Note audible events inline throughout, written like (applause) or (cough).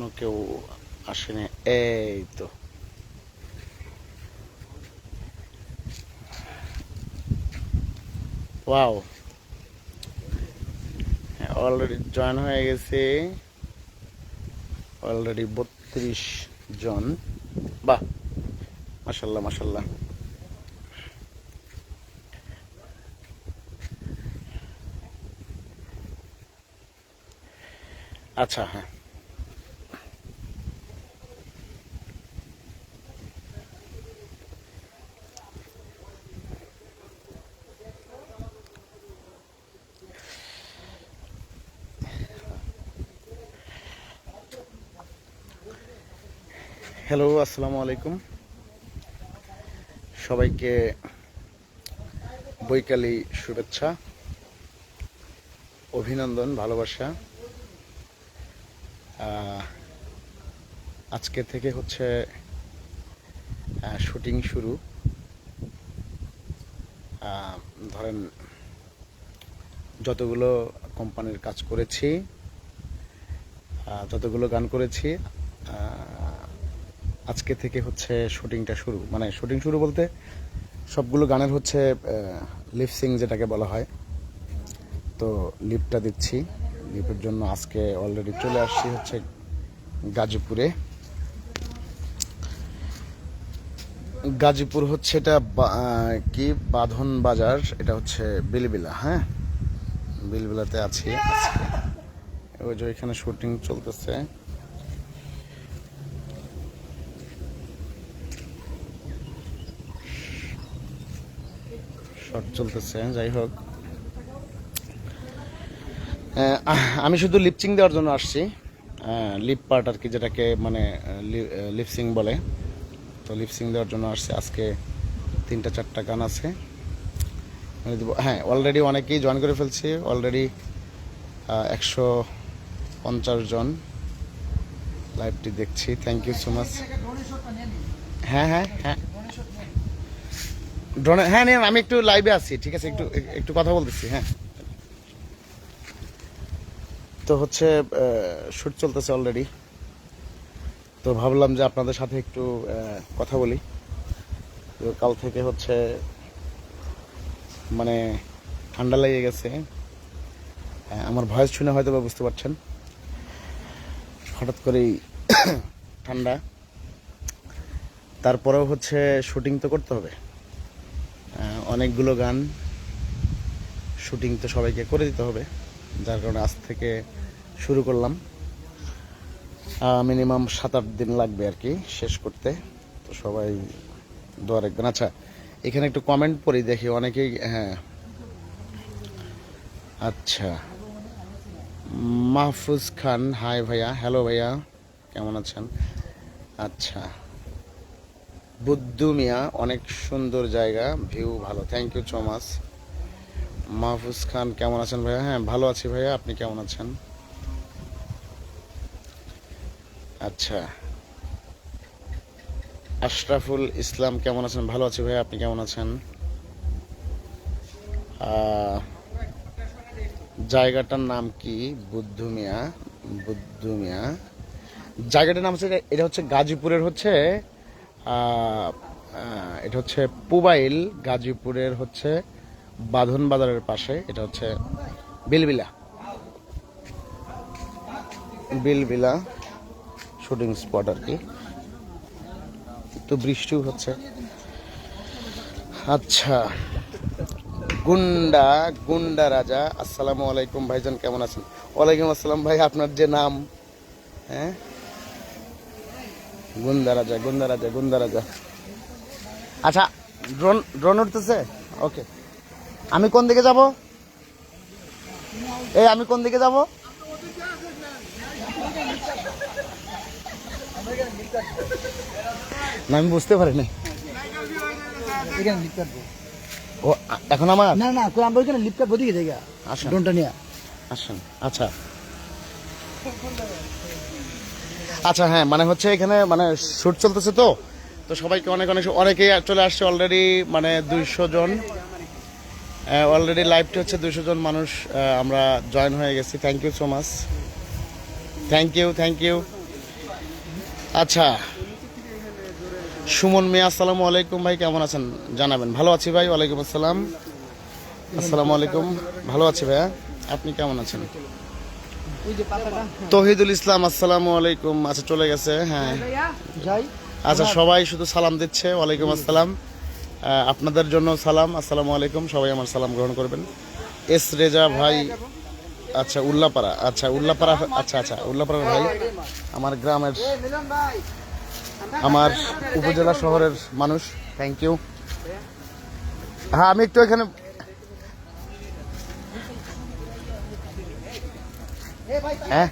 এখনও কেউ আসেনি। এই তো। ওয়াও। অলরেডি জয়েন হয়ে গেছে। অলরেডি বত্রিশ জন। বাহ মাসাল্লাহ মাসাল্লাহ আচ্ছা হ্যাঁ। হ্যালো আসসালামু আলাইকুম। সবাইকে বৈকালী শুভেচ্ছা, অভিনন্দন, ভালোবাসা। আজকে থেকে হচ্ছে শুটিং শুরু। ধরেন, যতগুলো কোম্পানির কাজ করেছি যতগুলো গান করেছি আজকে থেকে হচ্ছে শুটিংটা শুরু। মানে শুটিং শুরু বলতে সবগুলো গানের হচ্ছে লিপসিং যেটাকে বলা হয়। তো লিপটা দিচ্ছি। লিপের জন্য আজকে অলরেডি চলে আসছি হচ্ছে গাজীপুরে। গাজীপুর হচ্ছে এটা কি? বাঁধন বাজার। এটা হচ্ছে বিলবিলা হ্যাঁ? বিলবিলাতে আছি আজকে। ওই যে এখানে শুটিং চলতেছে। শট চলতেছে, যাই হোক। আমি শুধু লিপচিং দেওয়ার জন্য আসছি। লিপ পার্ট আর কি যেটাকে মানে লিপসিং বলে। তো লিপসিং দেওয়ার জন্য আসছি। আজকে তিনটা, চারটা গান আছে। হ্যাঁ অলরেডি অনেকেই জয়েন করে ফেলছি। অলরেডি একশো পঞ্চাশ জন লাইভটি দেখছি। থ্যাংক ইউ সো মাচ হ্যাঁ হ্যাঁ হ্যাঁ। ড্রোনে হ্যাঁ নিন আমি একটু লাইভে আছি ঠিক আছে? একটু একটু কথা বলতেছি হ্যাঁ। তো হচ্ছে শুট চলতেছে অলরেডি তো ভাবলাম যে আপনাদের সাথে একটু কথা বলি। তো কাল থেকে হচ্ছে মানে ঠান্ডা লেগে গেছে। হ্যাঁ, আমার ভয়েস শুনে হয়তো বা বুঝতে পারছেন। হঠাৎ করেই (coughs) ঠান্ডা। তারপরেও হচ্ছে শুটিং তো করতে হবে। অনেকগুলো গান শুটিং তো সবাইকে করে দিতে হবে, যার কারণে আজ থেকে শুরু করলাম। মিনিমাম সাত আট দিন লাগবে আর কি শেষ করতে। তো সবাই দোয়া রাখবেন। আচ্ছা এখানে একটু কমেন্ট পড়ি, দেখি অনেকেই হ্যাঁ। আচ্ছা। মাহফুজ খান হাই ভাইয়া। হ্যালো ভাইয়া, কেমন আছেন? আচ্ছা। বুদ্ধু মিয়া অনেক সুন্দর জায়গা, ভিউ ভালো। Thank you so much Mahfuz Khan, কেমন আছেন ভাইয়া? হ্যাঁ ভালো আছি ভাইয়া, আপনি কেমন আছেন? আচ্ছা। আশরাফুল ইসলাম, কেমন আছেন? ভালো আছি ভাইয়া, আপনি কেমন আছেন? জায়গাটার নাম কি? বুদ্ধু মিয়া বুদ্ধু মিয়া জায়গাটার নাম হচ্ছে, এটা হচ্ছে গাজীপুরের হচ্ছে এটা হচ্ছে পুবাইল, গাজীপুরের হচ্ছে বাঁধন বাজারের পাশে। এটা হচ্ছে বিলবিলা। বিলবিলা শুটিং স্পট আর কি। তো বৃষ্টিও হচ্ছে। আচ্ছা গুন্ডা গুন্ডা রাজা, আসসালামু আলাইকুম ভাইজান, কেমন আছেন? ওয়ালাইকুম আসসালাম ভাই, আপনার যে নাম হ্যাঁ? গুন্দা রাজা গুন্দা রাজা গুন্দা রাজা। আচ্ছা ড্রোন ড্রোন উঠতেছে? ওকে আমি কোন দিকে যাব? এই আমি কোন দিকে যাব? না আমি বুঝতে পারিনি। এখানে ও এখন আমার? না না আমরা ওইখানে লিপ কাটবো দিকে জায়গা আসেন। ড্রোনটা নিয়ে। আসেন আচ্ছা। আচ্ছা হ্যাঁ মানে হচ্ছে এখানে মানে শুট চলতেছে তো? তো সবাইকে অনেক অনেক অনেকেই চলে আসছে অলরেডি মানে দুইশো জন। অলরেডি লাইভটি হচ্ছে দুইশো জন মানুষ আমরা জয়েন হয়ে গেছি। Thank you so much thank you thank you আচ্ছা সুমন মিয়া, আসসালামু আলাইকুম ভাই, কেমন আছেন? জানাবেন। ভালো আছি ভাই, ওয়ালাইকুম আসসালাম। আসসালামু আলাইকুম। ভালো আছি ভাইয়া। আপনি কেমন আছেন? তহিদুল ইসলাম আসসালামু আলাইকুম। আচ্ছা চলে গেছে হ্যাঁ। আচ্ছা সবাই শুধু সালাম দিচ্ছে ওয়ালাইকুম আসসালাম। আপনাদের জন্য সালাম আসসালামু আলাইকুম। সবাই আমার সালাম গ্রহণ করবেন। এস রেজা ভাই আচ্ছা উল্লাপাড়া আচ্ছা উল্লাপাড়া আচ্ছা আচ্ছা উল্লাপাড়ার ভাই আমার গ্রামের আমার উপজেলা শহরের মানুষ থ্যাংক ইউ হ্যাঁ আমি একটু এখানে হ্যাঁ?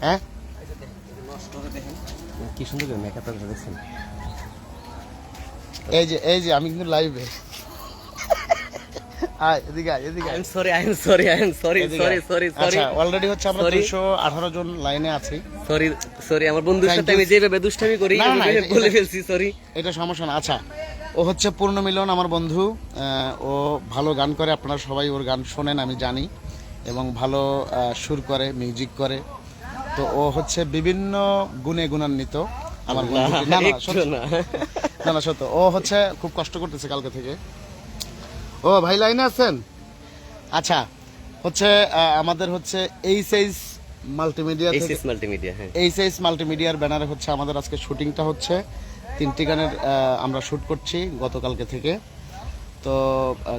হ্যাঁ? কি সুন্দর মেকআপ দেখছেন। এই যে এই যে আমি কিন্তু লাইভে এটা- ফেলছি সরি এটা সমস্যা না। আচ্ছা ও হচ্ছে পূর্ণ মিলন আমার বন্ধু। আহ, ও ভালো গান করে আপনারা সবাই ওর গান শোনেন আমি জানি। এবং ভালো সুর করে মিউজিক করে। তো ও হচ্ছে বিভিন্ন গুণে গুণান্বিত। আমার না সত্য ও হচ্ছে খুব কষ্ট করতেছে কালকে থেকে। ও ভাই লাইনে আছেন? আচ্ছা হচ্ছে আমাদের হচ্ছে H H multimedia SS multimedia হ্যাঁ। এইচ এইচ মাল্টিমিডিয়ার ব্যানারে হচ্ছে আমাদের আজকে শুটিংটা হচ্ছে। তিনটি গানের আমরা শুট করছি গতকালকে থেকে। তো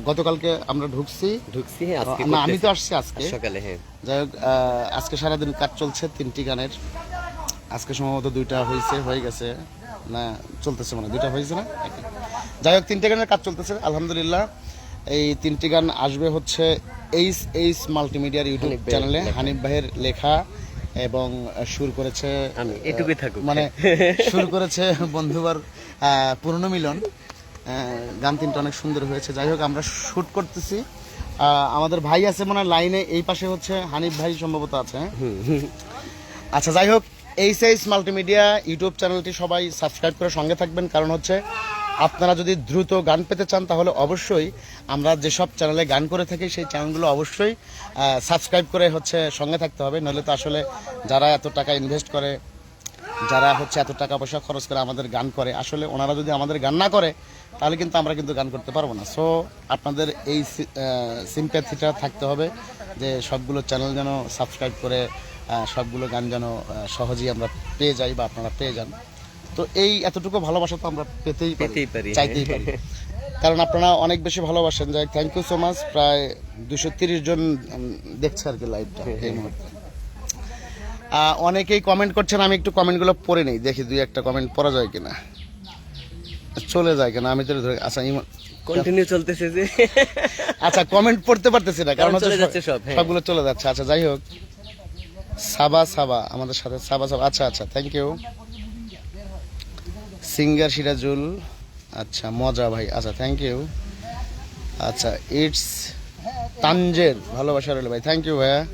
গতকালকে আমরা ঢুকছি। ঢুকছি হ্যাঁ না আমি তো আসছি আজকে। সকালে হ্যাঁ। যাই হোক আজকে সারাদিন কাজ চলছে তিনটি গানের। আজকে সম্ভবত দুইটা হয়েছে হয়ে গেছে। না চলতেছে মানে দুইটা হয়েছে না? যাই হোক তিনটি গানের কাজ চলতেছে আলহামদুলিল্লাহ। এই তিনটি গান আসবে হচ্ছে এইচ এইচ মাল্টিমিডিয়ার ইউটিউব চ্যানেলে। হানিফ ভাইয়ের লেখা এবং সুর করেছে আমি এটুকুই থাকুক। মানে সুর করেছে বন্ধুবার পুরনো মিলন। গান তিনটা অনেক সুন্দর হয়েছে। যাই হোক, আমরা শুট করতেছি। আমাদের ভাই আছে মনে লাইনে, এই পাশে হচ্ছে হানিফ ভাই সম্ভবত আছে? আচ্ছা যাই হোক এইচ এইচ মাল্টিমিডিয়া ইউটিউব চ্যানেলটি সবাই সাবস্ক্রাইব করে সঙ্গে থাকবেন। কারণ হচ্ছে, আপনারা যদি দ্রুত গান পেতে চান, তাহলে অবশ্যই আমরা যেসব চ্যানেলে গান করে থাকি, সেই চ্যানেলগুলো অবশ্যই সাবস্ক্রাইব করে হচ্ছে সঙ্গে থাকতে হবে। নইলে তো আসলে যারা এত টাকা ইনভেস্ট করে, যারা হচ্ছে এত টাকা পয়সা খরচ করে আমাদের গান করে, আসলে ওনারা যদি আমাদের গান না করে তাহলে কিন্তু আমরা কিন্তু গান করতে পারব না। সো আপনাদের এই সিম্প্যাথিটা থাকতে হবে যে সবগুলো চ্যানেল যেন সাবস্ক্রাইব করে সবগুলো গান যেন সহজেই আমরা পেয়ে যাই বা আপনারা পেয়ে যান। তো এই এতটুকু ভালোবাসা তো আমরা পেতেই পেতেই পারি। চাইতেই পারি। কারণ আপনারা অনেক বেশি ভালোবাসেন। যাই থ্যাংক ইউ সো মাচ প্রায় দুশো তিরিশ জন দেখছে আর কি লাইভটা এই মুহূর্তে। অনেকেই কমেন্ট করছেন আমি একটু কমেন্টগুলো পড়ে নেই। দেখি দুই একটা কমেন্ট পড়া যায় কিনা। চলে যায় কেন? আমি তো ধরে আচ্ছা ইমন- কন্টিনিউ চলতেছে যে। আচ্ছা কমেন্ট পড়তে পারতেছি না কারণ চলে যাচ্ছে সব, হ্যাঁ। সবগুলো চলে যাচ্ছে। আচ্ছা যাই হোক। সাবা সাবা আমাদের সাথে সাবা সাবা। আচ্ছা আচ্ছা থ্যাংক ইউ সিঙ্গার সিরাজুল। আচ্ছা মজা ভাই আচ্ছা থ্যাংক ইউ আচ্ছা ইটস তানজের ভালোবাসা রইল ভাই থ্যাংক ইউ ভাইয়া।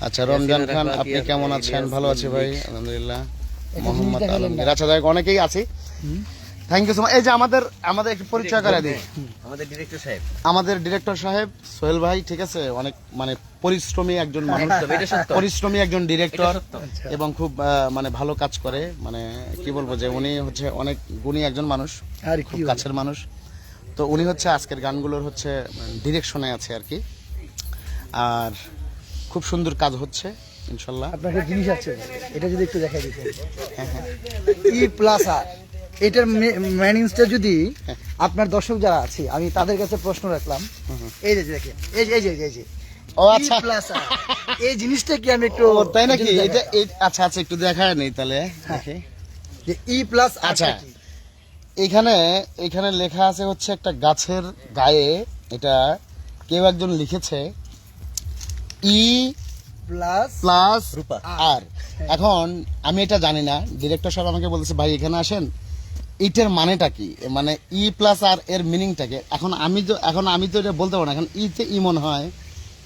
আচ্ছা রমজান খান আপনি কেমন আছেন? ভালো আছি ভাই আলহামদুলিল্লাহ। মোহাম্মদ আলমগীর। আচ্ছা যাই হোক, অনেকেই আছি। থ্যাংক ইউ সো মাচ এই যে আমাদের আমাদের একটু পরিচয় করে দিই। আমাদের ডিরেক্টর সাহেব। আমাদের ডিরেক্টর সাহেব সোহেল ভাই ঠিক আছে? অনেক মানে পরিশ্রমী একজন মানুষ। একদম, এটা সত্য। পরিশ্রমী একজন ডিরেক্টর এবং খুব মানে ভালো কাজ করে। মানে কি বলব যে উনি হচ্ছে অনেক গুণী একজন মানুষ খুব কাছের মানুষ। তো উনি হচ্ছে আজকের গানগুলোর হচ্ছে ডিরেকশনে আছে আর কি। আর খুব সুন্দর কাজ হচ্ছে ইনশাল্লাহ। আপনার জিনিস আছে এটা যদি একটু দেখাই দিতেন। ই প্লাস আর এটার ম্যানিংসটা যদি আপনার দর্শক যারা আছে আমি তাদের কাছে প্রশ্ন রাখলাম। এই যে দেখেন এই যে এই যে এই যে ও আচ্ছা। প্লাস এই জিনিসটা কি আমি একটু তাই নাকি? এটা আচ্ছা আচ্ছা একটু দেখায় নেই তাহলে দেখি। যে ই প্লাস আচ্ছা। আচ্ছা এখানে এখানে লেখা আছে হচ্ছে একটা গাছের গায়ে এটা কেউ একজন লিখেছে ই প্লাস প্লাস রূপা। আর। এখন আমি এটা জানি না। ডিরেক্টর সাহেব আমাকে বলেছে ভাই এখানে আসেন। ইটের মানেটা কি? মানে ই প্লাস আর এর মিনিংটা কি? এখন আমি তো এখন আমি তো এটা বলতে পারব না। এখন ইতে ই মনে হয়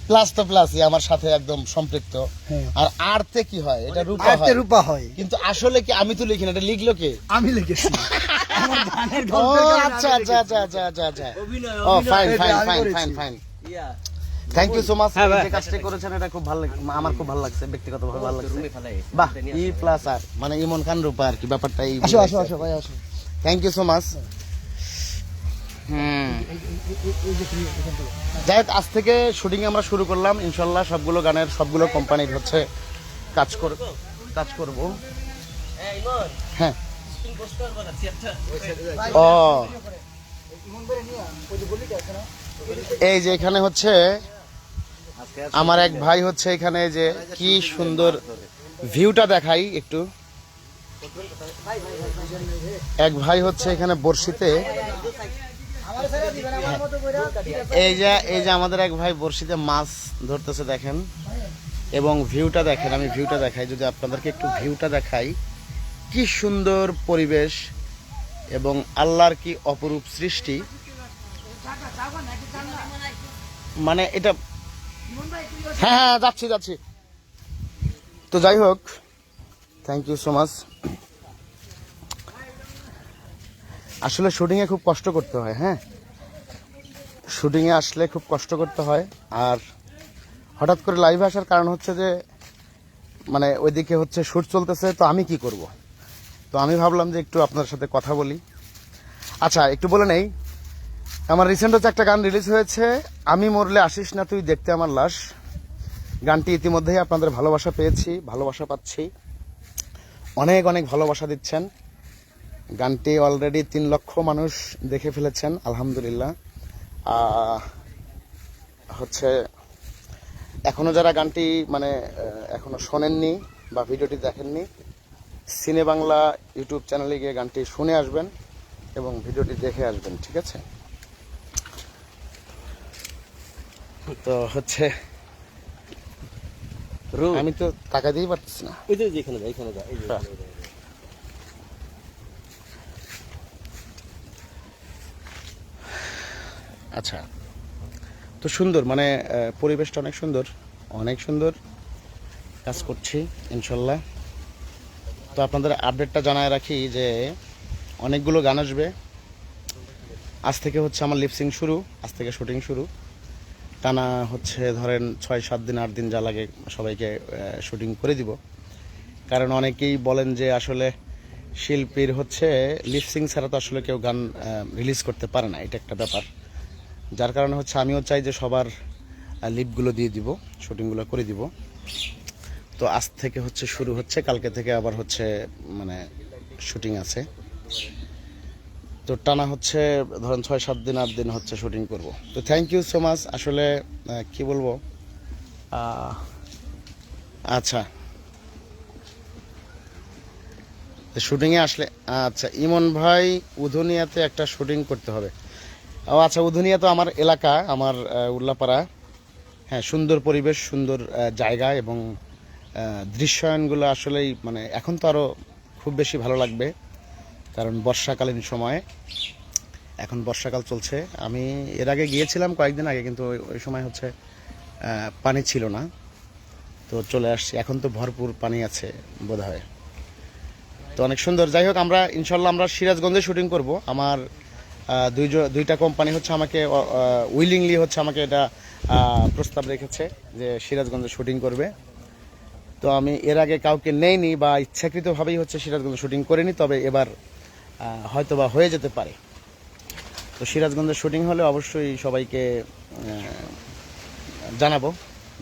প্লাস তো প্লাসই আমার সাথে একদম সম্পৃক্ত। হ্যাঁ। আর আরতে কি হয়? এটা রূপা আরতে হয়। রূপা হয়। কিন্তু আসলে কি আমি তো লিখি না এটা লিখলো কে? আমি লিখেছি। আমি আচ্ছা আচ্ছা আচ্ছা আচ্ছা আচ্ছা আচ্ছা। অভিনয় ও fine fine fine fine fine thank you so much যে কাজটা করেছেন এটা খুব ভালো লাগে আমার খুব ভালো লাগছে ব্যক্তিগতভাবে ভালো লাগছে। বাহ ই প্লাস আর মানে ইমন খান রূপা আর কি ব্যাপারটা এই আসো আসো আসো ভাই আসো। থ্যাংক ইউ সো মাচ হুম যাই হোক, আজ থেকে শুটিং আমরা শুরু করলাম। ইনশাল্লাহ সবগুলো গানের সবগুলো কোম্পানির হচ্ছে কাজ কর কাজ করব। হ্যাঁ। ও। এই যে এখানে হচ্ছে আমার এক ভাই হচ্ছে এখানে যে কি সুন্দর ভিউটা দেখাই একটু। এক ভাই হচ্ছে এখানে বর্ষিতে এই যে এই যে আমাদের এক ভাই বর্ষিতে মাছ ধরতেছে দেখেন। এবং ভিউটা দেখেন, আমি ভিউটা দেখাই, যদি আপনাদেরকে একটু ভিউটা দেখাই। কি সুন্দর পরিবেশ এবং আল্লাহর কি অপরূপ সৃষ্টি। মানে এটা হ্যাঁ হ্যাঁ যাচ্ছি যাচ্ছি। তো যাই হোক থ্যাংক ইউ সো মাচ আসলে শুটিংয়ে খুব কষ্ট করতে হয় হ্যাঁ? শুটিংয়ে আসলে খুব কষ্ট করতে হয়, আর হঠাৎ করে লাইভে আসার কারণ হচ্ছে যে মানে ওইদিকে হচ্ছে শ্যুট চলতেছে, তো আমি কি করব? তো আমি ভাবলাম যে একটু আপনার সাথে কথা বলি। আচ্ছা একটু বলে নেই। আমার রিসেন্ট হচ্ছে একটা গান রিলিজ হয়েছে, আমি মরলে আসিস না, তুই দেখতে আমার লাশ। গানটি ইতিমধ্যেই আপনাদের ভালোবাসা পেয়েছি, ভালোবাসা পাচ্ছি। অনেক অনেক ভালোবাসা দিচ্ছেন। গানটি অলরেডি তিন লক্ষ মানুষ দেখে ফেলেছেন আলহামদুলিল্লাহ। হচ্ছে এখনও যারা গানটি মানে আহ, এখনও শোনেননি বা ভিডিওটি দেখেননি সিনে বাংলা ইউটিউব চ্যানেলে গিয়ে গানটি শুনে আসবেন এবং ভিডিওটি দেখে আসবেন ঠিক আছে? তো হচ্ছে আমি তো টাকা দিয়েই পারতেছি না। ওই যে যেখানে যায় এখানে যায় এই যে হ্যাঁ। এখানে যায়। আচ্ছা। তো সুন্দর মানে পরিবেশটা অনেক সুন্দর অনেক সুন্দর কাজ করছি, ইনশাল্লাহ। তো আপনাদের আপডেটটা জানায় রাখি যে অনেকগুলো গান আসবে। আজ থেকে হচ্ছে আমার লিপসিং শুরু, আজ থেকে শুটিং শুরু। টানা হচ্ছে, ধরেন, ছয়, সাত দিন, আট দিন যা লাগে সবাইকে শুটিং করে দিব। কারণ অনেকেই বলেন যে আসলে শিল্পীর হচ্ছে লিপসিং ছাড়া তো আসলে কেউ গান রিলিজ করতে পারে না, এটা একটা ব্যাপার। যার কারণে হচ্ছে আমিও চাই যে সবার লিপগুলো দিয়ে দিব শুটিংগুলো করে দিব। তো আজ থেকে হচ্ছে শুরু হচ্ছে, কালকে থেকে আবার হচ্ছে মানে শুটিং আছে। তো টানা হচ্ছে, ধরেন ছয়, সাত দিন, আট দিন হচ্ছে শুটিং করব। তো থ্যাংক ইউ সো মাচ আসলে কি বলব? আচ্ছা। শুটিংয়ে আসলে আচ্ছা ইমন ভাই, উধুনিয়াতে একটা শুটিং করতে হবে। ও আচ্ছা উধুনিয়া তো আমার এলাকা, আমার উল্লাপাড়া। হ্যাঁ সুন্দর পরিবেশ, সুন্দর জায়গা এবং দৃশ্যায়নগুলো আসলেই মানে এখন তো আরও খুব বেশি ভালো লাগবে, কারণ বর্ষাকালীন সময়ে। এখন বর্ষাকাল চলছে। আমি এর আগে গিয়েছিলাম কয়েকদিন আগে, কিন্তু ওই সময় হচ্ছে পানি ছিল না। তো চলে আসছি। এখন তো ভরপুর পানি আছে বোধ হয় তো অনেক সুন্দর। যাই হোক, আমরা, ইনশাল্লাহ আমরা সিরাজগঞ্জে শুটিং করব। আমার দুইজ- দুইটা কোম্পানি হচ্ছে আমাকে উইলিংলি হচ্ছে আমাকে এটা প্রস্তাব রেখেছে যে সিরাজগঞ্জে শুটিং করবে। তো আমি এর আগে কাউকে নেইনি বা ইচ্ছাকৃতভাবেই হচ্ছে সিরাজগঞ্জে শুটিং করিনি, তবে এবার হয়তো বা হয়ে যেতে পারে। তো সিরাজগঞ্জের শুটিং হলে অবশ্যই সবাইকে জানাব।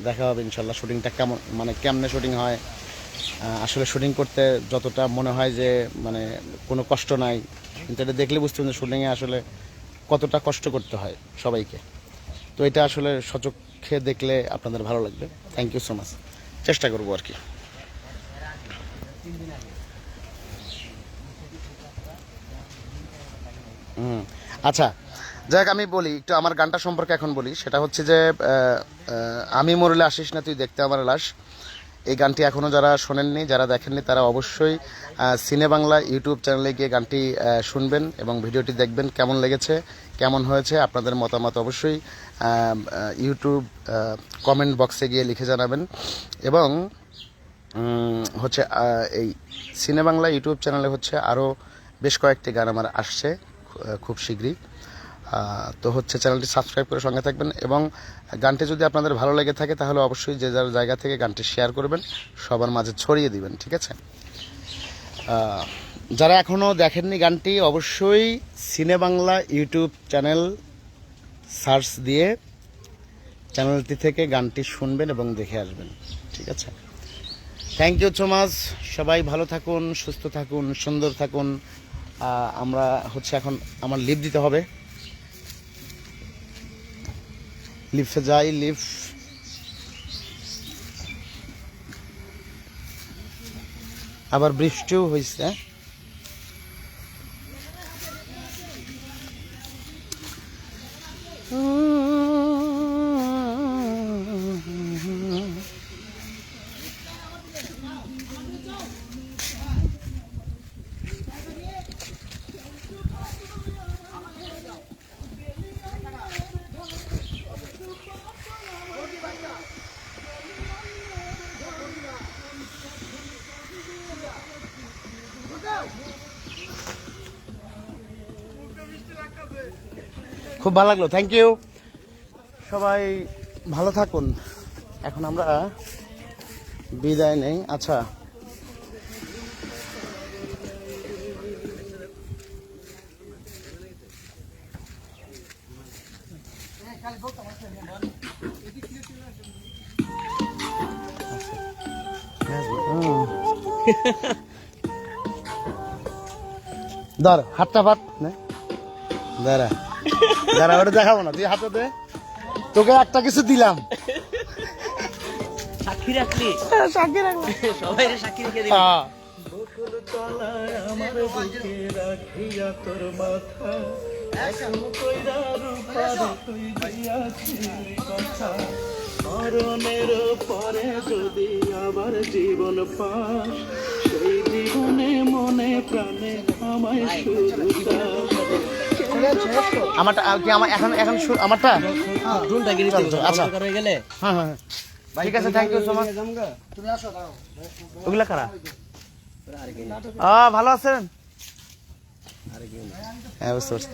দেখা হবে ইনশাল্লাহ শুটিংটা কেমন মানে কেমনে শুটিং হয়। আসলে শুটিং করতে যতটা মনে হয় যে মানে কোনো কষ্ট নাই। কিন্তু এটা দেখলে বুঝতে পারবেন শুটিংয়ে আসলে কতটা কষ্ট করতে হয় সবাইকে। তো এটা আসলে সচক্ষে দেখলে আপনাদের ভালো লাগবে। থ্যাংক ইউ সো মাচ চেষ্টা করব আর কি। হুম আচ্ছা যাক আমি বলি, একটু আমার গানটা সম্পর্কে এখন বলি। সেটা হচ্ছে যে আমি মরলে আসিস না, তুই দেখতে আমার লাশ। এই গানটি এখনও যারা শোনেননি, যারা দেখেননি, তারা অবশ্যই সিনে বাংলা ইউটিউব চ্যানেলে গিয়ে গানটি শুনবেন এবং ভিডিওটি দেখবেন কেমন লেগেছে, কেমন হয়েছে। আপনাদের মতামত অবশ্যই ইউটিউব কমেন্ট বক্সে গিয়ে লিখে জানাবেন। এবং হচ্ছে এই সিনে বাংলা ইউটিউব চ্যানেলে হচ্ছে আরও বেশ কয়েকটি গান আমার আসছে খুব শীঘ্রই। তো হচ্ছে চ্যানেলটি সাবস্ক্রাইব করে সঙ্গে থাকবেন এবং গানটি যদি আপনাদের ভালো লেগে থাকে, তাহলে অবশ্যই যে যার জায়গা থেকে গানটি শেয়ার করবেন, সবার মাঝে ছড়িয়ে দিবেন, ঠিক আছে? যারা এখনও দেখেননি গানটি, অবশ্যই সিনে বাংলা ইউটিউব চ্যানেল সার্চ দিয়ে চ্যানেলটি থেকে গানটি শুনবেন এবং দেখে আসবেন, ঠিক আছে? থ্যাংক ইউ সো মাচ সবাই ভালো থাকুন, সুস্থ থাকুন, সুন্দর থাকুন। আমরা হচ্ছে এখন, আমার লিভ দিতে হবে। লিফে যাই লিফ। আবার বৃষ্টিও হয়েছে খুব ভালো লাগল থ্যাংক ইউ সবাই ভালো থাকুন। এখন আমরা বিদায় নেই। আচ্ছা। ধর হাতটা নে। দাঁড়া। দাঁড়া ওটা দেখাবো না তুই হাতে দে। তোকে একটা কিছু দিলাম। সাক্ষী রাখলি? সাক্ষী রাখলাম। সবাই সাক্ষী রেখে দিবি হ্যাঁ মরণের পরে যদি আবার জীবন পাস সেই জীবনে মনে প্রাণে আমায় শুরু আমারটা কি আমার এখন এখন আমারটা? আচ্ছা। হয়ে গেলে হ্যাঁ হ্যাঁ হ্যাঁ। ঠিক আছে থ্যাংক ইউ সো মাচ তুমি আসো দাঁড়াও ওগুলা কারা? ভালো আছেন? হ্যাঁ বুঝতে পারছি।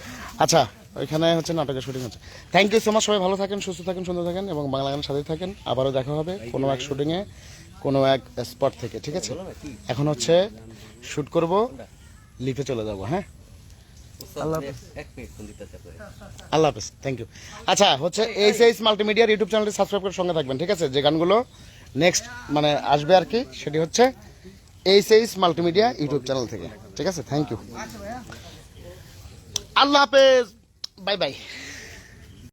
আচ্ছা ওইখানে হচ্ছে নাটকের শুটিং হচ্ছে। থ্যাংক ইউ সো মাচ সবাই ভালো থাকেন, সুস্থ থাকেন, সুন্দর থাকেন, এবং বাংলা গানের সাথে থাকেন। আবারও দেখা হবে কোনো এক শুটিংয়ে কোনো এক স্পট থেকে, ঠিক আছে? এখন হচ্ছে শুট করব লিফে চলে যাব হ্যাঁ এক মিনিট ফোন দিতে চাপে আল্লাহ হাফেজ। থ্যাংক ইউ আচ্ছা হচ্ছে এইচ এইচ মাল্টিমিডিয়ার ইউটিউব চ্যানেলটি সাবস্ক্রাইব করে সঙ্গে থাকবেন ঠিক আছে? যে গানগুলো নেক্সট মানে আসবে আর কি সেটি হচ্ছে H H multimedia YouTube channel থেকে ঠিক আছে? থ্যাংক ইউ আল্লাহ হাফেজ বাই বাই